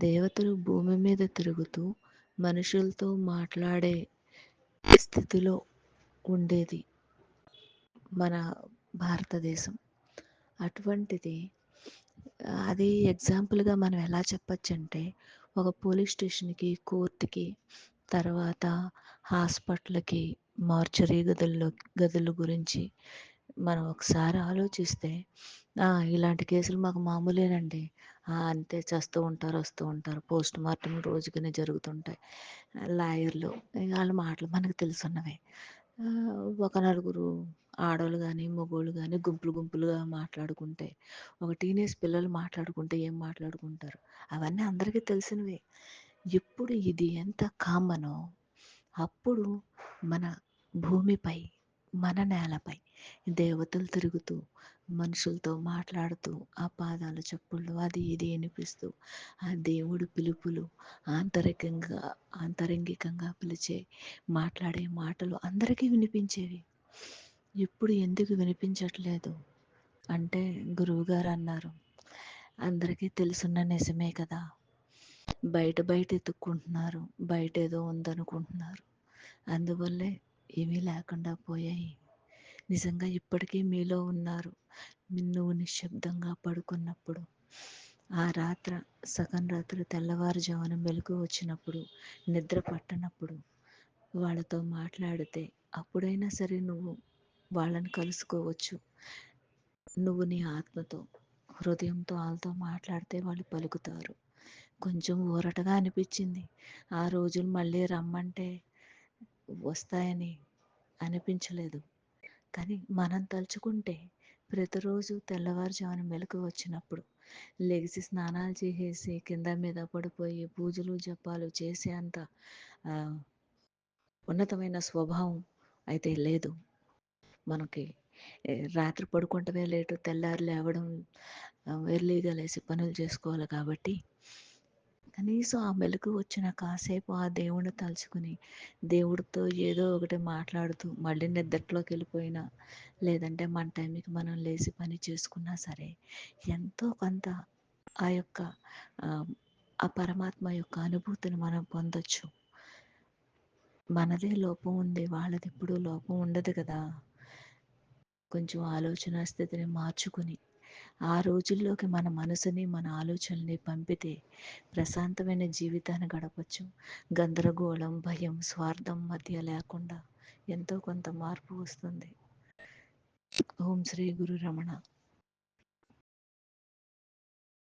దేవతలు భూమి మీద తిరుగుతూ మనుషులతో మాట్లాడే స్థితిలో ఉండేది మన భారతదేశం. అటువంటిది అది ఎగ్జాంపుల్గా మనం ఎలా చెప్పచ్చంటే ఒక పోలీస్ స్టేషన్కి కోర్టుకి తర్వాత హాస్పిటల్కి మార్చరీ గదుల్లో గదుల గురించి మనం ఒకసారి ఆలోచిస్తే ఇలాంటి కేసులు మాకు మామూలేనండి. అంతే చస్తూ ఉంటారు వస్తూ ఉంటారు. పోస్ట్ మార్టం రోజుకనే జరుగుతుంటాయి. లాయర్లు వాళ్ళ మాటలు మనకు తెలుసున్నవే. ఒక నలుగురు ఆడవాళ్ళు కానీ మగవాళ్ళు కానీ గుంపులు గుంపులుగా మాట్లాడుకుంటే ఒక టీనేజ్ పిల్లలు మాట్లాడుకుంటే ఏం మాట్లాడుకుంటారు? అవన్నీ అందరికీ తెలిసినవే. ఎప్పుడు ఇది ఎంత కామనో అప్పుడు మన భూమిపై మన నేలపై దేవతలు తిరుగుతూ మనుషులతో మాట్లాడుతూ ఆ పాదాలు చెప్పులు అది ఇది వినిపిస్తూ ఆ దేవుడు పిలుపులు ఆంతరికంగా ఆంతరంగికంగా పిలిచే మాట్లాడే మాటలు అందరికీ వినిపించేవి. ఇప్పుడు ఎందుకు వినిపించట్లేదు? అంటే గురువుగారు అన్నారు అందరికీ తెలుసున్న నిజమే కదా. బయట బయట ఎత్తుక్కుంటున్నారు బయట ఏదో ఉందనుకుంటున్నారు. అందువల్లే ఏమీ లేకుండా పోయాయి. నిజంగా ఇప్పటికీ మీలో ఉన్నారు. నువ్వు నిశ్శబ్దంగా పడుకున్నప్పుడు ఆ రాత్ర సగం రాత్రి తెల్లవారుజామున మెలకు వచ్చినప్పుడు నిద్ర పట్టనప్పుడు వాళ్ళతో మాట్లాడితే అప్పుడైనా సరే నువ్వు వాళ్ళని కలుసుకోవచ్చు. నువ్వు నీ ఆత్మతో హృదయంతో వాళ్ళతో మాట్లాడితే వాళ్ళు పలుకుతారు. కొంచెం ఊరటగా అనిపించింది. ఆ రోజులు మళ్ళీ రమ్మంటే వస్తాయని అనిపించలేదు. కానీ మనం తలుచుకుంటే ప్రతిరోజు తెల్లవారుజామున మెలకు వచ్చినప్పుడు లెగిసి స్నానాలు చేసేసి కింద మీద పడిపోయి పూజలు జపాలు చేసే అంత ఉన్నతమైన స్వభావం అయితే లేదు. మనకి రాత్రి పడుకుంటమే లేటు తెల్లారి లేవడం ఎర్లీగా లేసి పనులు చేసుకోవాలి కాబట్టి కనీసం ఆ మెలకు వచ్చిన కాసేపు ఆ దేవుడిని తలుచుకుని దేవుడితో ఏదో ఒకటి మాట్లాడుతూ మళ్ళీ నిద్రలోకి వెళ్ళిపోయినా లేదంటే మన టైంకి మనం లేచి పని చేసుకున్నా సరే ఎంతో కొంత ఆ యొక్క ఆ పరమాత్మ యొక్క అనుభూతిని మనం పొందొచ్చు. మనదే లోపం ఉంది వాళ్ళది ఎప్పుడూ లోపం ఉండదు కదా. కొంచెం ఆలోచన స్థితిని మార్చుకుని ఆ రోజుల్లోకి మన మనసుని మన ఆలోచనల్ని పంపితే ప్రశాంతమైన జీవితాన్ని గడపచ్చు. గందరగోళం భయం స్వార్థం మధ్య లేకుండా ఎంతో కొంత మార్పు వస్తుంది. ఓం శ్రీ గురు రమణ.